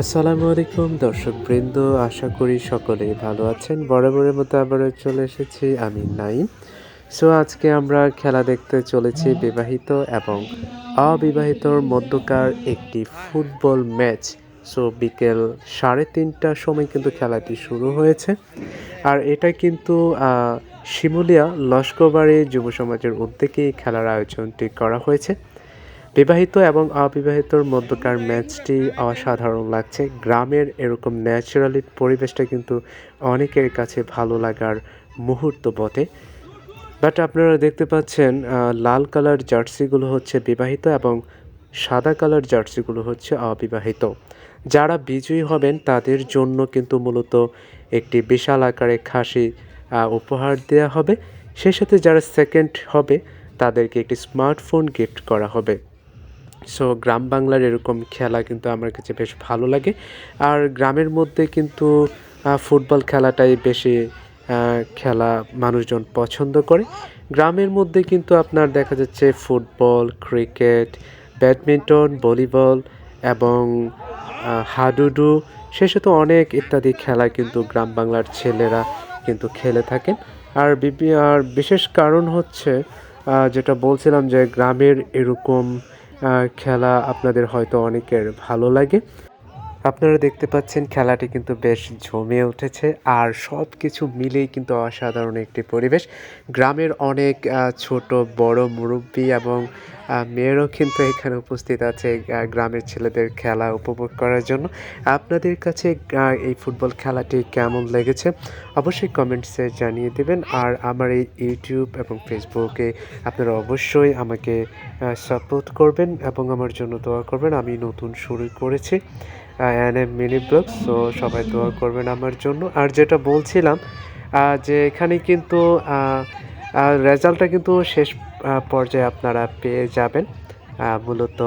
আসসালামু আলাইকুম দর্শক বৃন্দ আশা করি সকলেই ভালো আছেন। বরাবরের মতো আবারও চলে এসেছি আমি নাইম সো আজকে আমরা খেলা দেখতে চলেছি বিবাহিত এবং অবিবাহিতর মধ্যকার একটি ফুটবল ম্যাচ। সো বিকেল সাড়ে তিনটার সময় কিন্তু খেলাটি শুরু হয়েছে। আর এটা কিন্তু শিমুলিয়া লস্করবাড়ি যুব সমাজের উদ্যোগে খেলার আয়োজনটি করা হয়েছে। বিবাহিত এবং অবিবাহিতর মধ্যকার ম্যাচটি অসাধারণ লাগছে। গ্রামের এরকম ন্যাচারালি পরিবেশটা কিন্তু অনেকের কাছে ভালো লাগার মুহূর্ত বটে। বাট আপনারা দেখতে পাচ্ছেন লাল কালার জার্সিগুলো হচ্ছে বিবাহিত এবং সাদা কালার জার্সিগুলো হচ্ছে অবিবাহিত। যারা বিজয়ী হবেন, তাদের জন্য কিন্তু মূলত একটি বিশাল আকারে খাসি উপহার দেওয়া হবে। সেই সাথে যারা সেকেন্ড হবে, তাদেরকে একটি স্মার্টফোন গিফট করা হবে। সো গ্রাম বাংলার এরকম খেলা কিন্তু আমার কাছে বেশ ভালো লাগে। আর গ্রামের মধ্যে কিন্তু ফুটবল খেলাটাই বেশি খেলা মানুষজন পছন্দ করে। গ্রামের মধ্যে কিন্তু আপনার দেখা যাচ্ছে ফুটবল ক্রিকেট ব্যাডমিন্টন ভলিবল এবং হাডুডু সে সাথে অনেক ইত্যাদি খেলা কিন্তু গ্রাম বাংলার ছেলেরা কিন্তু খেলে থাকেন। আর বিপি আর বিশেষ কারণ হচ্ছে যেটা বলছিলাম যে গ্রামের এরকম খেলা আপনাদের হয়তো অনেকের ভালো লাগে। আপনারা দেখতে পাচ্ছেন খেলাটি কিন্তু বেশ জমে উঠেছে আর সব কিছু মিলেই কিন্তু অসাধারণ একটি পরিবেশ। গ্রামের অনেক ছোট, বড় মুরব্বী এবং মেয়েরও কিন্তু এখানে উপস্থিত আছে গ্রামের ছেলেদের খেলা উপভোগ করার জন্য। আপনাদের কাছে এই ফুটবল খেলাটি কেমন লেগেছে অবশ্যই কমেন্টসে জানিয়ে দেবেন। আর আমার এই ইউটিউব এবং ফেসবুকে আপনারা অবশ্যই আমাকে সাপোর্ট করবেন এবং আমার জন্য দোয়া করবেন। আমি নতুন শুরু করেছি। N M mini blog so সবাই দোয়া করবেন আমার জন্য। আর যেটা বলছিলাম যে এখানে কিন্তু রেজাল্টটা কিন্তু শেষ পর্যায়ে আপনারা পেয়ে যাবেন। মূলত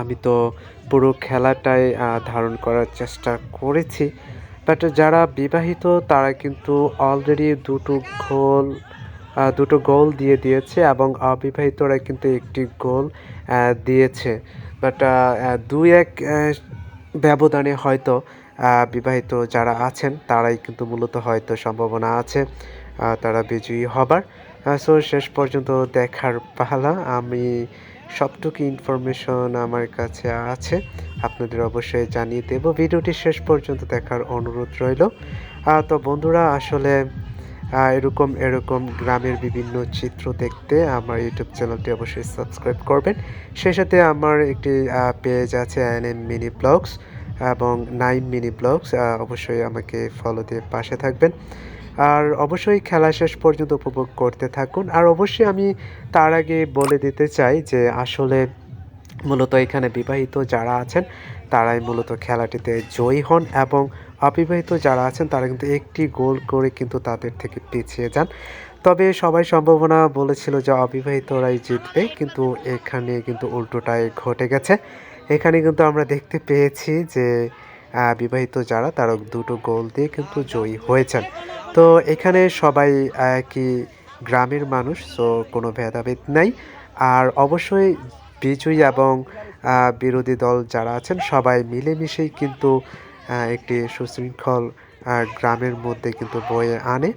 আমি তো পুরো খেলাটাই ধারণ করার চেষ্টা করেছি। বাট যারা বিবাহিত, তারা কিন্তু অলরেডি দুটো গোল দুটো গোল দিয়ে দিয়েছে এবং অবিবাহিতরা কিন্তু একটি গোল দিয়েছে। বাট দুই এক ব্যবধানে হয়তো বিবাহিত যারা আছেন, তারাই কিন্তু মূলত হয়তো সম্ভাবনা আছে তারা বিজয়ী হবার। সো শেষ পর্যন্ত দেখার পালা। আমি সবটুকু ইনফরমেশন আমার কাছে আছে, আপনাদের অবশ্যই জানিয়ে দেব। ভিডিওটি শেষ পর্যন্ত দেখার অনুরোধ রইল। তো বন্ধুরা, আসলে এরকম এরকম গ্রামের বিভিন্ন চিত্র দেখতে আমার ইউটিউব চ্যানেলটি অবশ্যই সাবস্ক্রাইব করবেন। সেই সাথে আমার একটি পেজ আছে এন এম মিনি ব্লগস এবং নাইন মিনি ব্লগস অবশ্যই আমাকে ফলো দিয়ে পাশে থাকবেন। আর অবশ্যই খেলা শেষ পর্যন্ত উপভোগ করতে থাকুন। আর অবশ্যই আমি তার আগে বলে দিতে চাই যে আসলে মূলত এখানে বিবাহিত যারা আছেন তারাই মূলত খেলাটিতে জয়ী হন এবং অবিবাহিত যারা আছেন, তারা কিন্তু একটি গোল করে কিন্তু তাদের থেকে পিছিয়ে যান। তবে সবাই সম্ভাবনা বলেছিল যে অবিবাহিতরাই জিতবে, কিন্তু এখানে কিন্তু উল্টোটাই ঘটে গেছে। এখানে কিন্তু আমরা দেখতে পেয়েছি যে বিবাহিত যারা, তারা দুটো গোল দিয়ে কিন্তু জয়ী হয়েছেন। তো এখানে সবাই একই গ্রামের মানুষ তো কোনো ভেদাভেদ নাই। আর অবশ্যই বিজয়ী এবং বিরোধী দল যারা আছেন সবাই মিলেমিশেই কিন্তু একটি সুশৃঙ্খল গ্রামের মধ্যে কিন্তু বয়ে আনে।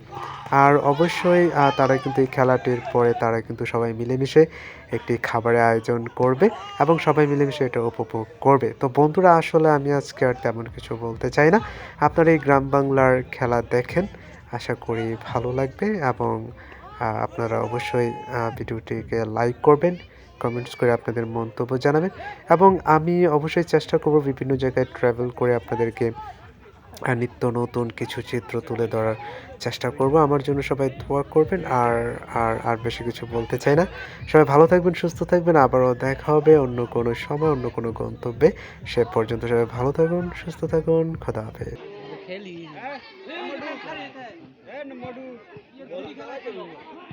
আর অবশ্যই তারা কিন্তু এই খেলাটির পরে তারা কিন্তু সবাই মিলেমিশে একটি খাবারের আয়োজন করবে এবং সবাই মিলেমিশে এটা উপভোগ করবে। তো বন্ধুরা, আসলে আমি আজকে আর তেমন কিছু বলতে চাই না। আপনারা এই গ্রাম বাংলার খেলা দেখেন, আশা করি ভালো লাগবে এবং আপনারা অবশ্যই ভিডিওটিকে লাইক করবেন কমেন্টস করে আপনাদের মন্তব্য জানাবেন। এবং আমি অবশ্যই চেষ্টা করব বিভিন্ন জায়গায় ট্রাভেল করে আপনাদেরকে নিত্য নতুন কিছু চিত্র তুলে ধরার চেষ্টা করব। আমার জন্য সবাই দোয়া করবেন। আর আর আর বেশি কিছু বলতে চাই না। সবাই ভালো থাকবেন সুস্থ থাকবেন। আবারও দেখা হবে অন্য কোনো সময় অন্য কোনো গন্তব্যে। সে পর্যন্ত সবাই ভালো থাকুন সুস্থ থাকুন। খোদা হাফেজ। খেলি।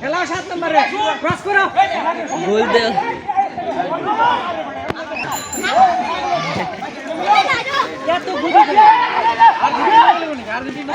খেলা সাত নম্বরে ক্রস করো গোল দে এত গুড আর্জেন্টিনা